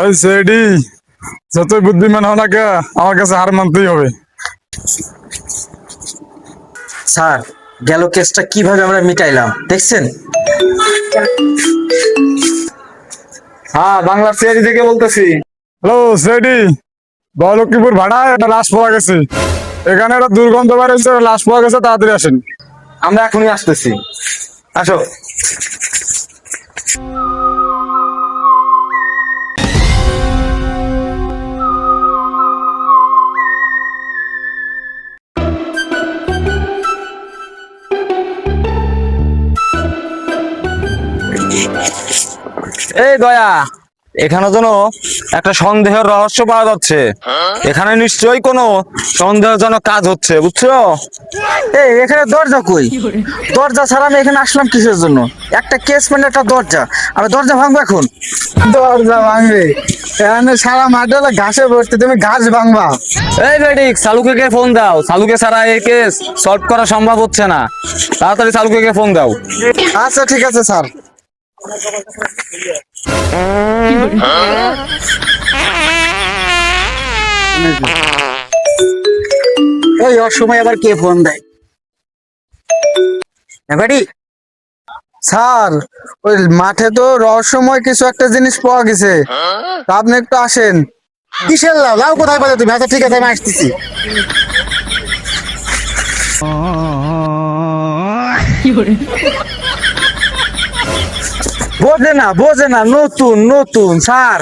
ওই সেডি যতই বুদ্ধিমান হও না কে আমার কাছে হার মানতেই হবে। স্যার গেল কেসটা কীভাবে আমরা মিটাইলাম দেখছেন? হ্যাঁ বাংলার সিআইডি থেকে বলতেছি। হ্যালো সেডি বলক্ষীপুর ভাড়ায় একটা লাশ পাওয়া গেছে। এখানে একটা দুর্গন্ধ বেরোচ্ছে লাশ পাওয়া গেছে তাড়াতাড়ি আসেন। আমরা এখনই আসতেছি। আসো। এই দয়া এখানে যেন একটা সন্দেহের রহস্য পাওয়া যাচ্ছে। এখানে নিশ্চয়ই কোনো সন্দেহজনক কাজ হচ্ছে বুঝছ? এই এখানে দরজা কই? দরজা ছাড়া আমি এখানে আসলাম কিসের জন্য? একটা কেস মানে একটা দরজা। আমি দরজা ভাঙবো এখন? দরজা ভাঙবে। এখানে সারা মাঠে ঘাসে ভর্তি তুমি ঘাস ভাঙবা। এই বেডিক সালুকে ফোন দাও? সালুকে ছাড়া এই কেস সলভ করা সম্ভব হচ্ছে না। তাড়াতাড়ি সালুকে ফোন দাও? আচ্ছা ঠিক আছে স্যার। ওই ওর সময় আবার কে ফোন দেয়? এবারে স্যার, ওই মাঠে তো রহস্যময় কিছু একটা জিনিস পাওয়া গেছে। আপনি একটু আসেন। কিসের লাভ? লাভ কোথায় পাবে তুমি? আচ্ছা ঠিক আছে, আমি আসতেছি। বোঝে না বোঝে না নতুন নতুন স্যার।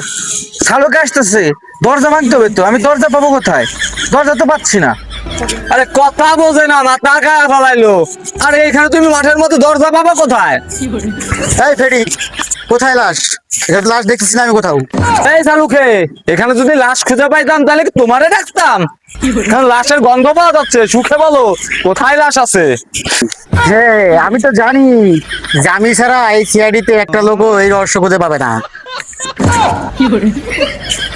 শালুকে আসতেছে দরজা ভাঙতে হবে তো আমি দরজা পাবো কোথায়? দরজা তো পাচ্ছি না। আরে কথা বোঝে না মাথা খায়া ফেলাইলো। আরে এখানে তুমি মাঠের মতো দরজা পাবা কোথায়? এই ফেডি কোথায় লাশ? এটা লাশ দেখতেছি না আমি কোথাও। এই সালুকে এখানে যদি লাশ খুঁজে পাইতাম তাহলে কি তোমারে রাখতাম এখানে লাশের গন্ধ পাওয়া যাচ্ছে সুখে বলো। কোথায় লাশ আছে? হ্যাঁ আমি তো জানি। জামি ছাড়া এই সিআইডিতে একটা লোকও এই রহস্য খুঁজে পাবে না।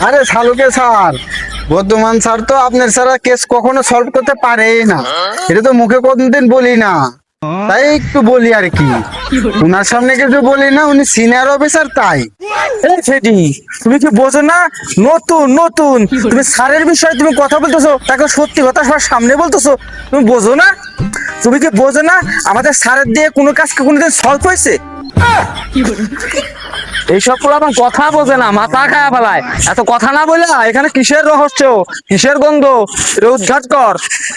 আরে শালুকে স্যার বর্ধমান স্যার তো আপনার ছাড়া কেস কখনো সলভ করতে পারেই না। এটা তো মুখে কোনদিন বলি না। তাই একটু বলি আর কি। ওনার সামনে কিছু বলি না, উনি সিনিয়র অফিসার তাই। সেটি তুমি কি বোঝো না? নতুন নতুন। তুমি স্যারের বিষয়ে তুমি কথা বলতেছো, তাকে সত্যি কথা সবার সামনে বলতেছো। তুমি বোঝো না? তুমি কি বোঝো না? আমাদের স্যারের দিয়ে কোনো কাজকে কোনোদিন সলভ হয়েছে? এইসব পুরো আমার কথা বোঝে না, মাথা খায়া ফেলায়। এত কথা না বলে এখানে কিসের রহস্য? কিসের গন্ধ? এটা উদ্ঘাট কর।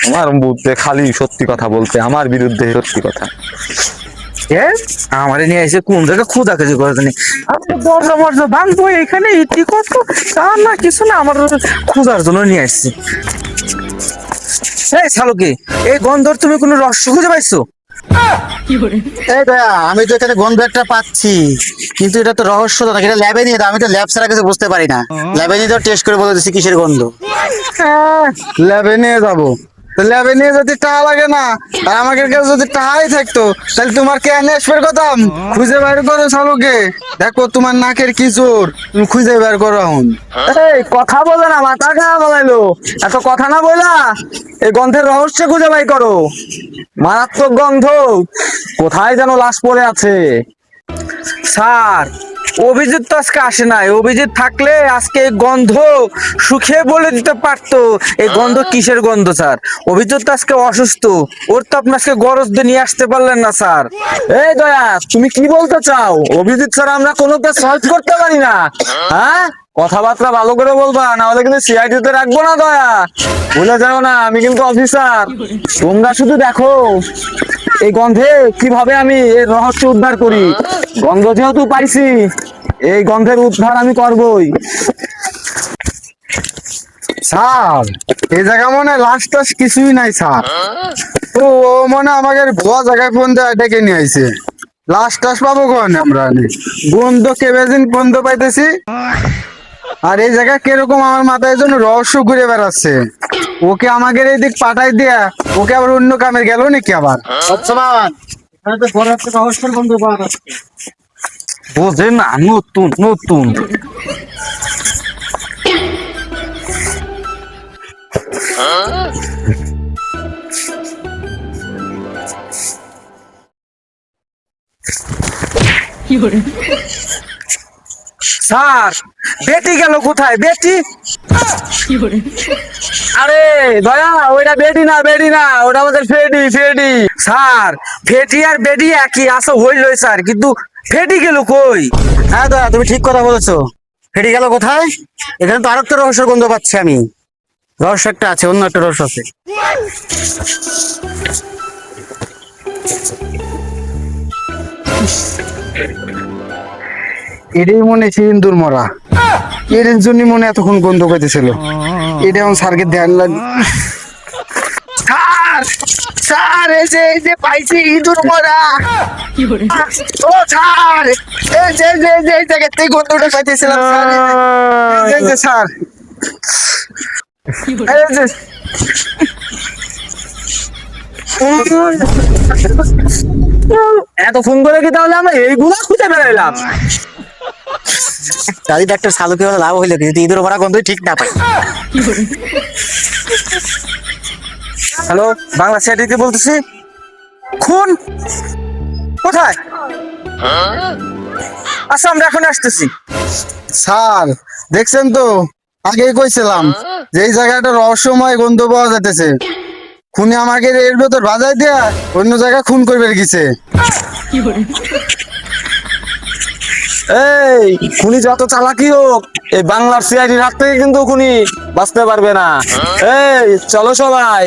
আমার বুদ্ধে খালি সত্যি কথা বলতে, আমার বিরুদ্ধে সত্যি কথা। আমারে নিয়ে এসে কোন জায়গায় খোঁজা খুঁজি করে জানি? দরজা মরজা ভাঙবো এখানে ইতি কত তা না, কিছু না, আমার খোঁজার জন্য নিয়ে আসছি। এই শালুকে, এই গন্ধর তুমি কোনো রহস্য খুঁজে পাইছো? এই দয়া আমি তো এখানে গন্ধ একটা পাচ্ছি। কিন্তু এটা তো রহস্য না এটা ল্যাবে নিয়ে আমি তো ল্যাব ছাড়া কিছু বুঝতে পারি না। ল্যাবে নিয়ে তো টেস্ট করে বলে দিচ্ছি কিসের গন্ধ। ল্যাবে নিয়ে যাব। তো ল্যাবে নিয়ে যদি টাকা লাগে না, আর আমাদের কাছে যদি টাকাই থাকতো, তাহলে তোমার কে এনে আসবে কথাম খুঁজে বের করো শালুকে। দেখো তোমার নাকের কি জোর, তুমি খুঁজে বের করো এখন। এই, কথা বলে না, মাথা খায়া ফেলাইলো এত কথা না বলা এই গন্ধের রহস্য খুঁজে বাই করো। মারাত্মক গন্ধ কোথায় যেন লাশ পড়ে আছে। স্যার অভিজিৎ তো আজকে আসে নাই। অভিজিৎ থাকলে আজকে গন্ধ সুখে বলে দিতে পারতো। এই গন্ধ কিসের গন্ধ স্যার? অভিজিৎ তো আজকে অসুস্থ। ওর তো আপনি আজকে গরজ দিয়ে নিয়ে আসতে পারলেন না স্যার। এই দয়া তুমি কি বলতে চাও? অভিজিৎ স্যার আমরা কোনো কাজ সলভ করতে পারি না। হ্যাঁ? কথাবার্তা ভালো করে বলবা না হলে কিন্তু সিআইডি তে রাখব না দয়া। ভুলে যাও না, আমি কিন্তু অফিসার তোমরা শুধু দেখো এই গন্ধে কীভাবে আমি এই রহস্য উদ্ধার করি। গন্ধ যেহেতু পাইছি, এই গন্ধের উদ্ধার আমি করবই। স্যার, এই জায়গা মনে লাশ টাস কিছুই নাই, স্যার। তো ও মনে আমাকে ভুয়া জায়গায় ফোন দেওয়া ডেকে নিয়ে আইছে। লাশ টাস পাবো কোন আমরা বন্ধ কেবেদিন বন্ধ পাইতেছি? আর এই জায়গা কীরকম আমার মাথায় জন্য রহস্য ঘুরে বেড়াচ্ছে। ওকে আমাকে এই দিক পাঠাই দিয়া ওকে আবার অন্য কামে গেল নাকি আবার? আচ্ছা বাবা এখানে তো ঘর বোঝে না নতুন নতুন। স্যার, বেটি গেল কোথায়? বেটি? আরে, দয়া, ওইটা বেডি না বেডি না, ওটা আমাদের ফেডি ফেডি। স্যার ফেটি আর বেটি একই, আসো হইলই স্যার, কিন্তু ফেটি গেল কই? হ্যাঁ দাদা তুমি ঠিক কথা বলেছ। ফেটে গেল কোথায়? এখানে তো আরেকটা রহস্যের গন্ধ পাচ্ছি আমি। রহস্য একটা আছে, অন্য একটা রহস্য আছে। এটাই মনে সিন্দুর মরা। এর জন্য মনে এতক্ষণ গন্ধ পাইতেছিল। এটা এখন স্যারকে ধ্যান লাগ স্যার স্যার এই যে এই যে পাইছি ইঁদুর মরা। ও স্যার এই যে যে যে এই জায়গার থেকে গন্ধটা পাইতেছিলাম স্যার। এই যে- এই যে স্যার। এই যে। এত ফোন করে কি তাহলে আমরা এইগুলা খুঁজে বেড়াইলাম দাদি ডাক্তার সালুকে লাভ হইল কিন্তু ইঁদুর ভরা গন্ধই ঠিক না পাই। হ্যালো, বাংলা সিআইডিতে বলতেছি? খুন? কোথায়? আচ্ছা আমরা এখন আসতেছি। স্যার, দেখছেন তো? আগেই কইছিলাম যে এই জায়গাটা রহস্যময় গন্ধ পাওয়া যাইতেছে। খুনি আমাকে এর ভেতর বাজাই দিয়া অন্য জায়গায় খুন করবে গেছে। এই খুনি যত চালাকি হোক এই বাংলার সিআইডি রাত থেকে কিন্তু খুনি বাঁচতে পারবে না। এই চলো সবাই।